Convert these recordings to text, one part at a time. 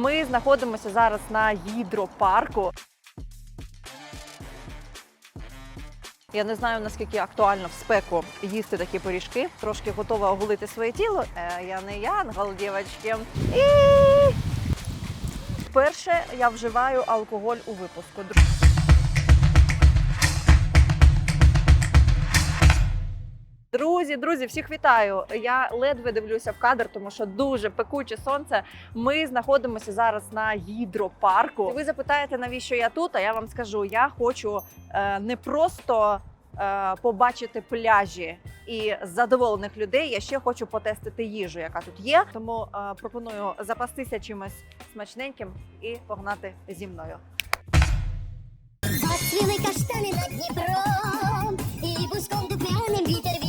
Ми знаходимося зараз на гідропарку. Я не знаю наскільки актуально в спеку їсти такі пиріжки. Трошки готова оголити своє тіло. Е, я не янгол, дівчатки. І вперше я вживаю алкоголь у випуску. Друзі, друзі, всіх вітаю! Я ледве дивлюся в кадр, тому що дуже пекуче сонце. Ми знаходимося зараз на гідропарку. Ви запитаєте, навіщо я тут? А я вам скажу: я хочу е, не просто е, побачити пляжі і задоволених людей. Я ще хочу потестити їжу, яка тут є. Тому е, пропоную запастися чимось смачненьким і погнати зі мною. Зацвіли каштани над Дніпром, і буском духмяним вітер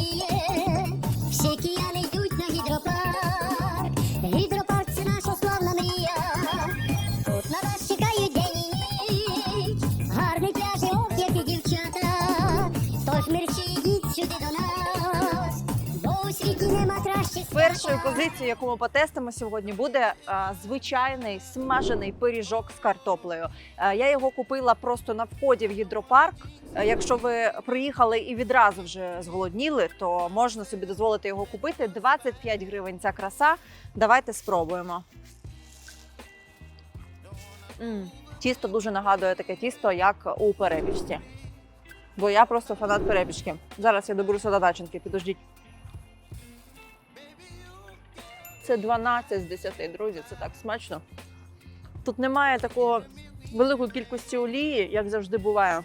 Першою позицією, яку ми потестимо сьогодні, буде а, звичайний смажений пиріжок з картоплею. Е, я його купила просто на вході в гідропарк. Е, Якщо ви приїхали і відразу вже зголодніли, то можна собі дозволити його купити. 25 гривень ця краса. Давайте спробуємо. М, Тісто дуже нагадує таке тісто, як у перепічці. Бо я просто фанат перепічки. Зараз я доберуся до начинки, підождіть. Це 12 з 10, друзі, це так смачно. Тут немає такого великої кількості олії, як завжди буває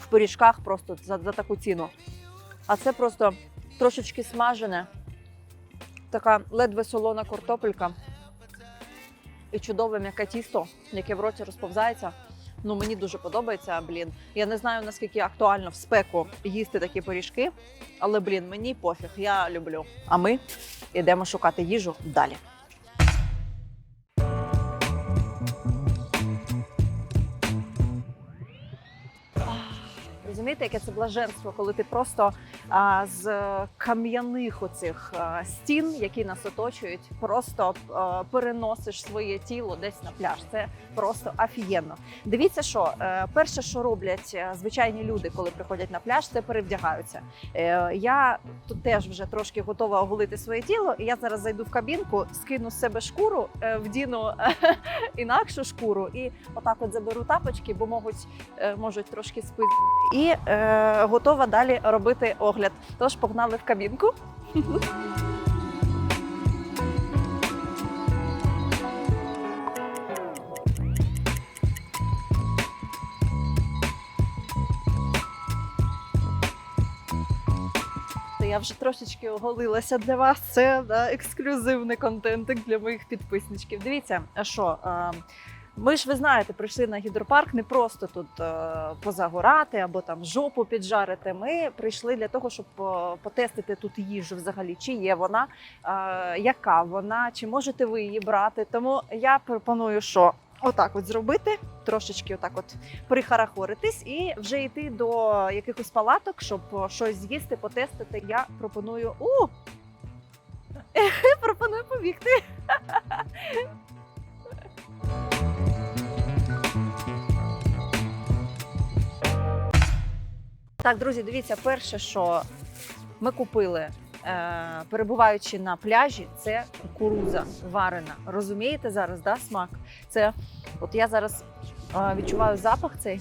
в пиріжках просто за, за таку ціну. А це просто трошечки смажене, така ледве солона картопелька і чудове м'яке тісто, яке в роті розповзається. Ну, мені дуже подобається, блін. Я не знаю наскільки актуально в спеку їсти такі пиріжки, але блін, мені пофіг, я люблю. А ми йдемо шукати їжу далі. Розумієте, яке це блаженство, коли ти просто а, з кам'яних оцих а, стін, які нас оточують, просто а, переносиш своє тіло десь на пляж. Це просто офігенно. Дивіться, що е, перше, що роблять е, звичайні люди, коли приходять на пляж, це перевдягаються. Е, я тут теж вже трошки готова оголити своє тіло. І я зараз зайду в кабінку, скину з себе шкуру, вдіну інакшу шкуру, і отак от заберу тапочки, бо можуть, можуть трошки спити. І е, готова далі робити огляд. Тож погнали в кабінку. Я вже трошечки оголилася для вас. Це да, ексклюзивний контентик для моїх підписничків. Дивіться, що. е, Ми ж ви знаєте, прийшли на гідропарк не просто тут е, позагорати або там жопу піджарити. Ми прийшли для того, щоб е, потестити тут їжу взагалі, чи є вона, е, яка вона, чи можете ви її брати. Тому я пропоную, що отак от зробити, трошечки отак от прихарахоритись і вже йти до якихось палаток, щоб щось з'їсти, потестити. Я пропоную. У! пропоную побігти. Так, друзі, дивіться, перше, що ми купили, е, перебуваючи на пляжі, це кукуруза варена. Розумієте зараз, да, смак? Це от я зараз е, відчуваю запах цей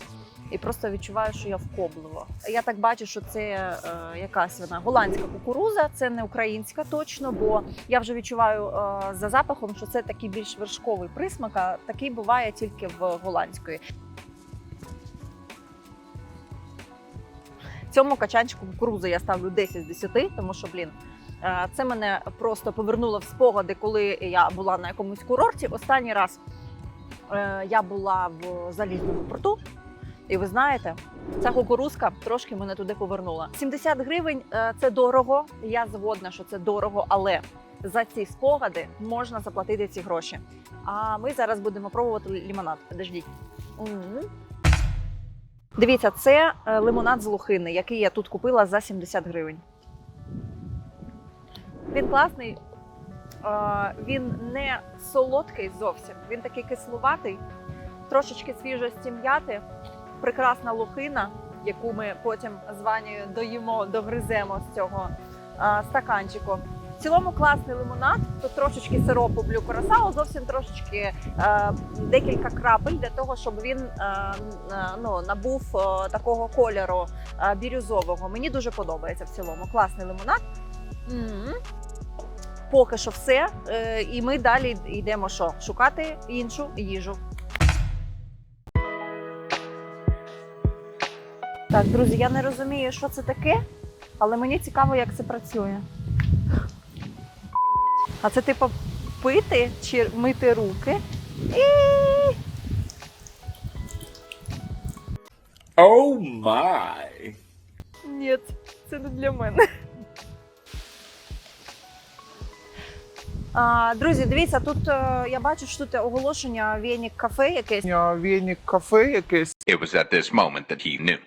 і просто відчуваю, що я вкоблива. Я так бачу, що це е, якась вона голландська кукуруза, це не українська точно, бо я вже відчуваю за запахом, що це такий більш вершковий присмак, а такий буває тільки в голландської. Цьому качанчику кукурузи я ставлю 10 з 10, тому що, блін, е, це мене просто повернуло в спогади, коли я була на якомусь курорті. Останній раз е, я була в залізному порту, і ви знаєте, ця кукурузка трошки мене туди повернула. 70 гривень е, це дорого. Я згодна, що це дорого, але за ці спогади можна заплатити ці гроші. А ми зараз будемо пробувати лімонад. Подождіть. Дивіться, це е, лимонад з лохини, який я тут купила за 70 гривень. Він класний. Е, Він не солодкий зовсім, він такий кислуватий, трошечки свіжості м'яти, прекрасна лухина, яку ми потім з Ванею доїмо, догриземо з цього е, стаканчику. В цілому класний лимонад. Тут трошечки сиропу блю курасао, зовсім трошечки е, декілька крапель для того, щоб він е, е, ну, набув е, такого кольору е, бірюзового. Мені дуже подобається в цілому. Класний лимонад. М. Поки що все. Е, І ми далі йдемо що? Шукати іншу їжу. Так, друзі, я не розумію, що це таке, але мені цікаво, як це працює. А це типу пити чи мити руки. І... Oh my. Ні, це не для мене. А, друзі, дивіться, тут е, я бачу, що тут оголошення Венік кафе якесь. Вінік кафе якесь. It was at this moment that he knew.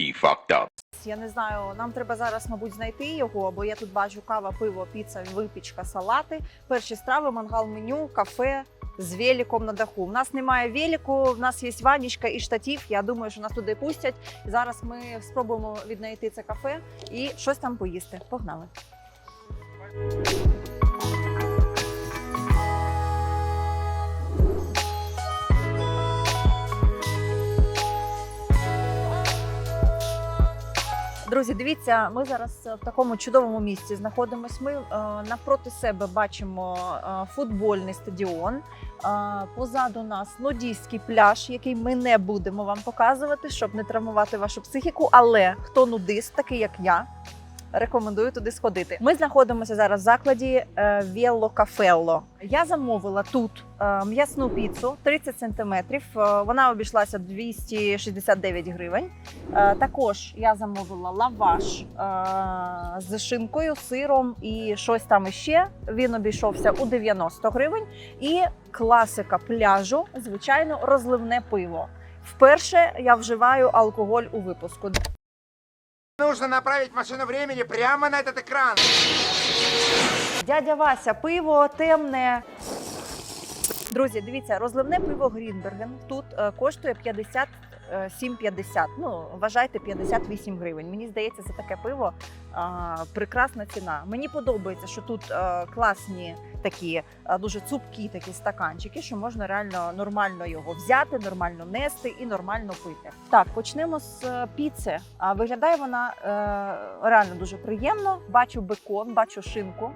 He fucked up. Я не знаю, нам треба зараз, мабуть, знайти його, бо я тут бачу кава, пиво, піца, випічка, салати, перші страви, мангал меню, кафе з великом на даху. У нас немає велику, в нас є ванічка і штатів. Я думаю, що нас туди пустять. Зараз ми спробуємо віднайти це кафе і щось там поїсти. Погнали. Друзі, дивіться, ми зараз е, в такому чудовому місці знаходимось. Ми е, навпроти себе бачимо е, футбольний стадіон. Позаду нас нудійський пляж, який ми не будемо вам показувати, щоб не травмувати вашу психіку. Але хто нудист, такий як я. Рекомендую туди сходити. Ми знаходимося зараз в закладі е, Велло Кафелло. Я замовила тут е, м'ясну піцу 30 сантиметрів. Е, Вона обійшлася 269 гривень. Також я замовила лаваш з шинкою, сиром і щось там іще. Він обійшовся у 90 гривень. І класика пляжу, звичайно, розливне пиво. Вперше я вживаю алкоголь у випуску. Нужно направить машину времени прямо на этот экран. Дядя Вася, пиво темне. Друзі, дивіться, розливне пиво Грінберген тут е, коштує 57,50. Ну, вважайте 58 гривень. Мені здається, за таке пиво а, прекрасна ціна. Мені подобається, що тут е, класні такі е, дуже цупкі такі стаканчики, що можна реально нормально його взяти, нормально нести і нормально пити. Так, почнемо з е, піци. А виглядає вона е, реально дуже приємно. Бачу бекон, бачу шинку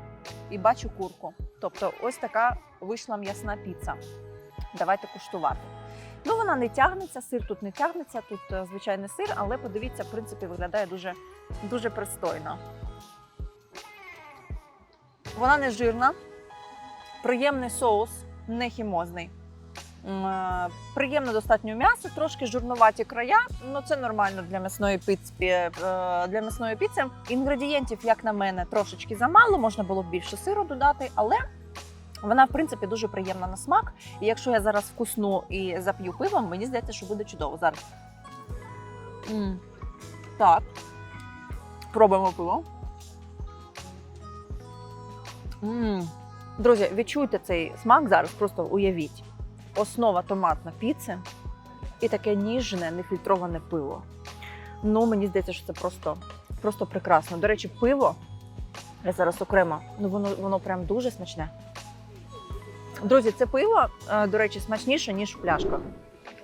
і бачу курку. Тобто, ось така вийшла м'ясна піца. Давайте куштувати. Ну, вона не тягнеться, сир тут не тягнеться, тут е, звичайний сир, але подивіться, в принципі, виглядає дуже, дуже пристойно. Вона не жирна, приємний соус, не хімозний. Е, Приємно достатньо м'яса, трошки жирнуваті края. Ну це нормально для м'ясної піци. е, Для м'ясної піци. Інгредієнтів, як на мене, трошечки замало. Можна було б більше сиру додати, але вона, в принципі, дуже приємна на смак. І якщо я зараз вкусну і зап'ю пивом, мені здається, що буде чудово. Зараз. м Так. Пробуємо пиво. м Друзі, відчуйте цей смак зараз, просто уявіть. Основа томатна піци і таке ніжне, нефільтроване пиво. Ну, мені здається, що це просто, просто прекрасно. До речі, пиво, я зараз окремо, ну воно, воно прям дуже смачне. Друзі, це пиво, е, до речі, смачніше, ніж в пляшках.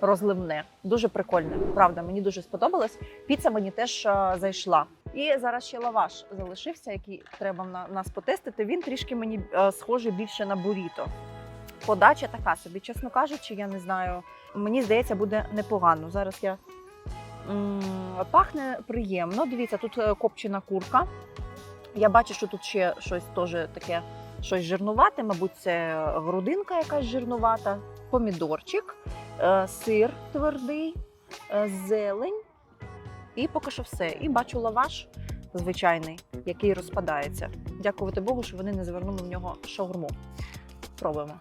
Розливне, дуже прикольне. Правда, мені дуже сподобалось. Піца мені теж е, зайшла. І зараз ще лаваш залишився, який треба на нас потестити. Він трішки мені е, схожий більше на буріто. Подача така собі, чесно кажучи, я не знаю. Мені здається, буде непогано. Зараз я пахне приємно. Дивіться, тут копчена курка. Я бачу, що тут ще щось теж таке щось жирнувате, мабуть, це грудинка якась жирнувата, помідорчик, е, сир твердий, е, зелень. І поки що все. І бачу лаваш звичайний, який розпадається. Дякувати Богу, що вони не завернули в нього шаурму. Пробуємо.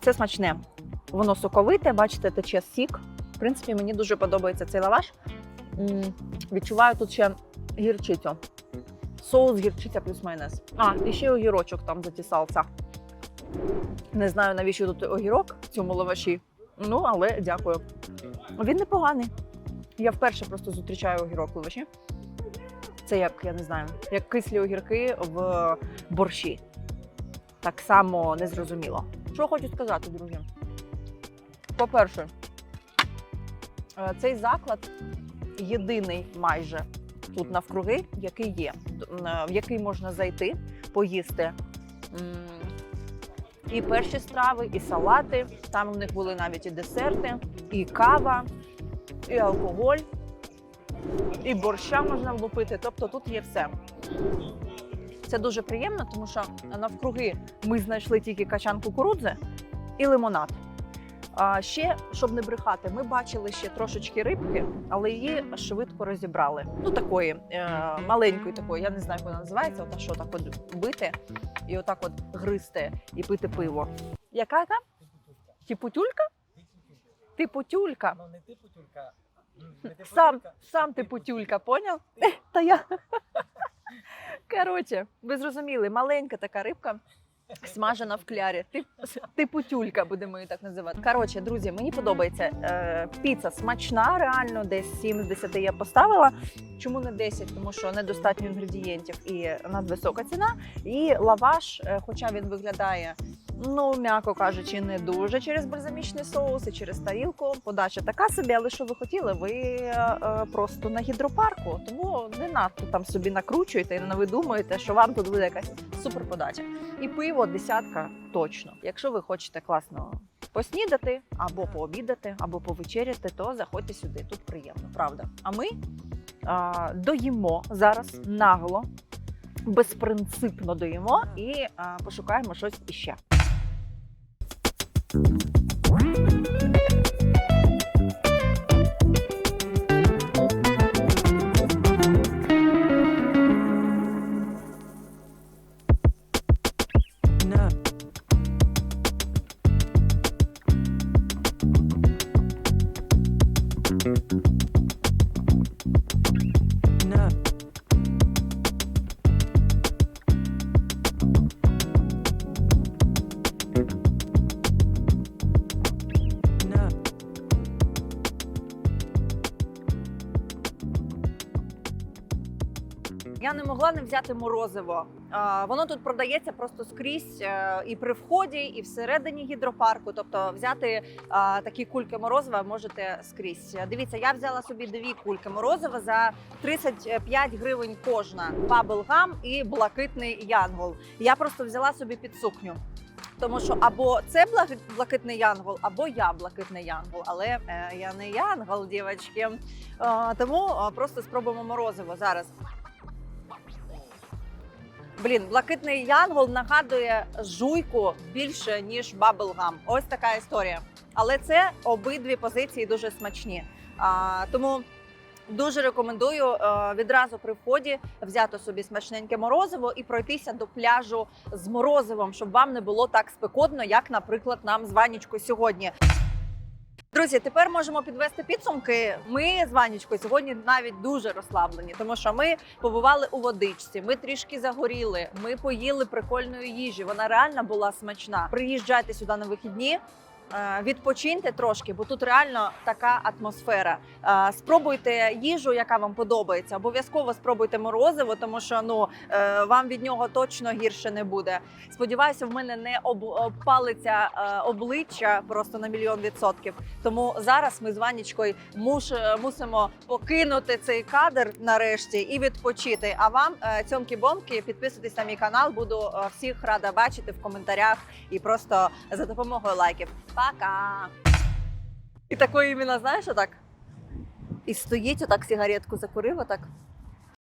Це смачне. Воно соковите, бачите, тече сік. В принципі, мені дуже подобається цей лаваш. Відчуваю тут ще гірчицю. Соус гірчиця плюс майонез. А, і ще огірочок там затісався. Не знаю, навіщо тут огірок в цьому лаваші. Ну, але дякую. Він непоганий. Я вперше просто зустрічаю огірок в лаваші. Це як, я не знаю, як кислі огірки в борщі. Так само незрозуміло. Що хочу сказати, друзі? По-перше, е, цей заклад єдиний майже тут навкруги, який є, е, в який можна зайти, поїсти. І перші страви, і салати. Там у них були навіть і десерти, і кава, і алкоголь, і борща можна влупити. Тобто тут є все. Це дуже приємно, тому що навкруги ми знайшли тільки качан кукурудзи і лимонад. А ще, щоб не брехати, ми бачили ще трошечки рибки, але її швидко розібрали. Ну такої е, маленької, такої, я не знаю, як вона називається, ота що так от бити і отак от гризти і пити пиво. Яка яка? Типутюлька? Типутюлька. Ну, не типу тюлька. Не типу Сам, сам типутюлька, поняв? Та я. Коротше, ви зрозуміли, маленька така рибка. Смажена в клярі. Тип, типу тюлька, будемо її так називати. Коротше, друзі, мені подобається. Е, піца смачна, реально, десь 7 з 10 я поставила. Чому не 10? Тому що недостатньо інгредієнтів і надвисока ціна. І лаваш, е, хоча він виглядає, ну м'яко кажучи, не дуже через бальзамічний соус через тарілку. Подача така собі, але що ви хотіли? Ви е, е, просто на гідропарку. Тому не надто там собі накручуєте і не видумуєте, що вам тут буде якась супер подача. І пиво десятка точно. Якщо ви хочете класно поснідати, або пообідати, або повечеряти, то заходьте сюди. Тут приємно, правда. А ми а, доїмо зараз нагло, безпринципно доїмо і а, пошукаємо щось іще. Я не могла не взяти морозиво. Воно тут продається просто скрізь е, і при вході, і всередині гідропарку. Тобто взяти такі кульки морозива можете скрізь. Дивіться, я взяла собі дві кульки морозива за 35 гривень кожна. Баблгам і блакитний янгол. Я просто взяла собі під сукню. Тому що або це блаки- блакитний янгол, або я блакитний янгол. Але е, я не янгол, дівчатки. Е, тому просто спробуємо морозиво зараз. Блін, блакитний янгол нагадує жуйку більше ніж баблгам. Ось така історія. Але це обидві позиції дуже смачні. А, тому дуже рекомендую е, відразу при вході взяти собі смачненьке морозиво і пройтися до пляжу з морозивом, щоб вам не було так спекотно, як, наприклад, нам з Ванічкою сьогодні. Друзі, тепер можемо підвести підсумки. Ми з Ванічкою сьогодні навіть дуже розслаблені, тому що ми побували у водичці, ми трішки загоріли, ми поїли прикольної їжі. Вона реально була смачна. Приїжджайте сюди на вихідні. Е, Відпочиньте трошки, бо тут реально така атмосфера. Е, Спробуйте їжу, яка вам подобається. Обов'язково спробуйте морозиво, тому що ну е, вам від нього точно гірше не буде. Сподіваюся, в мене не обпалиться обличчя просто на мільйон відсотків. Тому зараз ми з Ванічкою мусимо покинути цей кадр нарешті і відпочити. А вам е, цьомкі-бомки, підписуйтесь на мій канал. Буду всіх рада бачити в коментарях і просто за допомогою лайків. Пока! І такої іменно, знаєш, отак. І стоїть, отак сигаретку закурив, отак